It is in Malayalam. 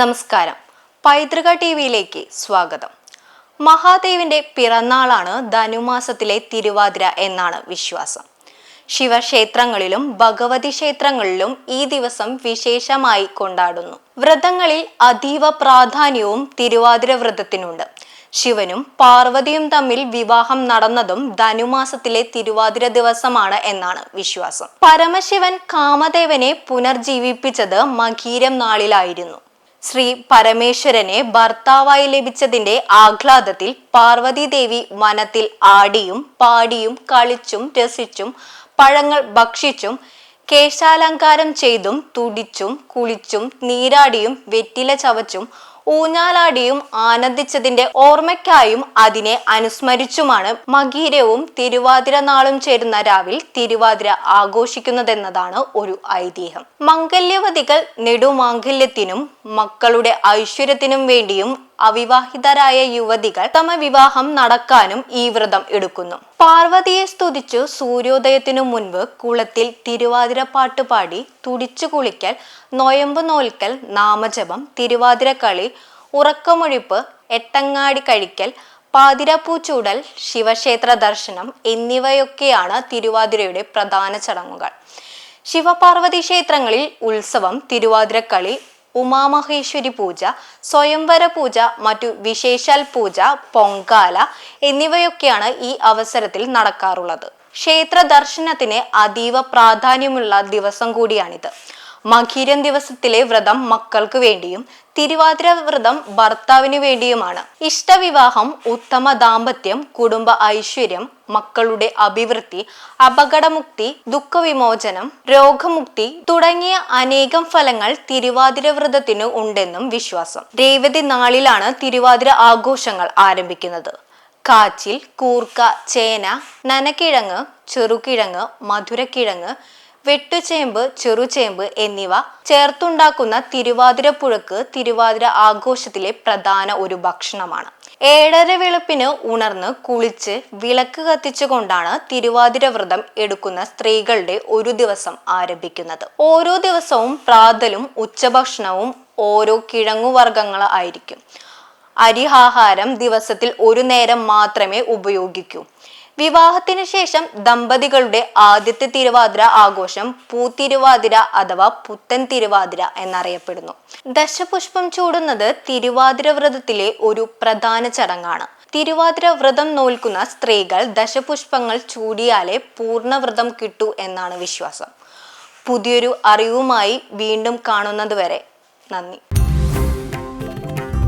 നമസ്കാരം. പൈതൃക ടി വിയിലേക്ക് സ്വാഗതം. മഹാദേവിന്റെ പിറന്നാളാണ് ധനുമാസത്തിലെ തിരുവാതിര എന്നാണ് വിശ്വാസം. ശിവക്ഷേത്രങ്ങളിലും ഭഗവതി ക്ഷേത്രങ്ങളിലും ഈ ദിവസം വിശേഷമായി കൊണ്ടാടുന്നു. വ്രതങ്ങളിൽ അതീവ പ്രാധാന്യവും തിരുവാതിര വ്രതത്തിനുണ്ട്. ശിവനും പാർവതിയും തമ്മിൽ വിവാഹം നടന്നതും ധനുമാസത്തിലെ തിരുവാതിര ദിവസമാണ് എന്നാണ് വിശ്വാസം. പരമശിവൻ കാമദേവനെ പുനർജീവിപ്പിച്ചത് മകീരം നാളിലായിരുന്നു. ശ്രീ പരമേശ്വരനെ ഭർത്താവായി ലഭിച്ചതിന്റെ ആഹ്ലാദത്തിൽ പാർവതീദേവി വനത്തിൽ ആടിയും പാടിയും കളിച്ചും രസിച്ചും പഴങ്ങൾ ഭക്ഷിച്ചും കേശാലങ്കാരം ചെയ്തും തുടിച്ചും കുളിച്ചും നീരാടിയും വെറ്റില ചവച്ചും ഊഞ്ഞാലാടിയും ആനന്ദിച്ചതിന്റെ ഓർമ്മയ്ക്കായും അതിനെ അനുസ്മരിച്ചുമാണ് മകീരവും തിരുവാതിര നാളും ചേരുന്ന രാവിൽ തിരുവാതിര ആഘോഷിക്കുന്നതെന്നതാണ് ഒരു ഐതിഹ്യം. മംഗല്യവതികൾ നെടുമാംഗല്യത്തിനും മക്കളുടെ ഐശ്വര്യത്തിനും വേണ്ടിയും അവിവാഹിതരായ യുവതികൾ തമ വിവാഹം നടക്കാനും ഈ വ്രതം എടുക്കുന്നു. പാർവതിയെ സ്തുതിച്ചു സൂര്യോദയത്തിനു മുൻപ് കുളത്തിൽ തിരുവാതിര പാട്ട് പാടി തുടിച്ചു കുളിക്കൽ നൊയമ്പ് നോൽക്കൽ നാമജപം തിരുവാതിരക്കളി ഉറക്കമൊഴിപ്പ് എട്ടങ്ങാടി കഴിക്കൽ പാതിരപ്പൂച്ചൂടൽ ശിവക്ഷേത്ര ദർശനം എന്നിവയൊക്കെയാണ് തിരുവാതിരയുടെ പ്രധാന ചടങ്ങുകൾ. ശിവപാർവതി ക്ഷേത്രങ്ങളിൽ ഉത്സവം തിരുവാതിരക്കളി ഉമാമഹേശ്വരി പൂജ സ്വയംവര പൂജ മറ്റു വിശേഷാൽ പൂജ പൊങ്കാല എന്നിവയൊക്കെയാണ് ഈ അവസരത്തിൽ നടക്കാറുള്ളത്. ക്ഷേത്ര ദർശനത്തിന് അതീവ പ്രാധാന്യമുള്ള ദിവസം കൂടിയാണിത്. മകീരം ദിവസത്തിലെ വ്രതം മക്കൾക്ക് വേണ്ടിയും തിരുവാതിര വ്രതം ഭർത്താവിന് വേണ്ടിയുമാണ്. ഇഷ്ടവിവാഹം ഉത്തമ ദാമ്പത്യം കുടുംബ ഐശ്വര്യം മക്കളുടെ അഭിവൃദ്ധി അപകടമുക്തി ദുഃഖവിമോചനം രോഗമുക്തി തുടങ്ങിയ അനേകം ഫലങ്ങൾ തിരുവാതിര വ്രതത്തിന് ഉണ്ടെന്നും വിശ്വാസം. രേവതി നാളിലാണ് തിരുവാതിര ആഘോഷങ്ങൾ ആരംഭിക്കുന്നത്. കാച്ചിൽ കൂർക്ക ചേന നനക്കിഴങ്ങ് ചെറുകിഴങ്ങ് മധുരക്കിഴങ്ങ് വെട്ടുചേമ്പ് ചെറുചേമ്പ് എന്നിവ ചേർത്തുണ്ടാക്കുന്ന തിരുവാതിര പുഴക്ക് തിരുവാതിര ആഘോഷത്തിലെ പ്രധാന ഒരു ഭക്ഷണമാണ്. ഏഴര വെളുപ്പിന് ഉണർന്ന് കുളിച്ച് വിളക്ക് കത്തിച്ചുകൊണ്ടാണ് തിരുവാതിര വ്രതം എടുക്കുന്ന സ്ത്രീകളുടെ ഒരു ദിവസം ആരംഭിക്കുന്നത്. ഓരോ ദിവസവും പ്രാതലും ഉച്ചഭക്ഷണവും ഓരോ കിഴങ്ങുവർഗങ്ങൾ ആയിരിക്കും. അരിഹാഹാരം ദിവസത്തിൽ ഒരു നേരം മാത്രമേ ഉപയോഗിക്കൂ. വിവാഹത്തിന് ശേഷം ദമ്പതികളുടെ ആദ്യത്തെ തിരുവാതിര ആഘോഷം പൂത്തിരുവാതിര അഥവാ പുത്തൻ തിരുവാതിര എന്നറിയപ്പെടുന്നു. ദശപുഷ്പം ചൂടുന്നത് തിരുവാതിര വ്രതത്തിലെ ഒരു പ്രധാന ചടങ്ങാണ്. തിരുവാതിര വ്രതം നോൽക്കുന്ന സ്ത്രീകൾ ദശപുഷ്പങ്ങൾ ചൂടിയാലേ പൂർണവ്രതം കിട്ടൂ എന്നാണ് വിശ്വാസം. പുതിയൊരു അറിവുമായി വീണ്ടും കാണുന്നതുവരെ നന്ദി.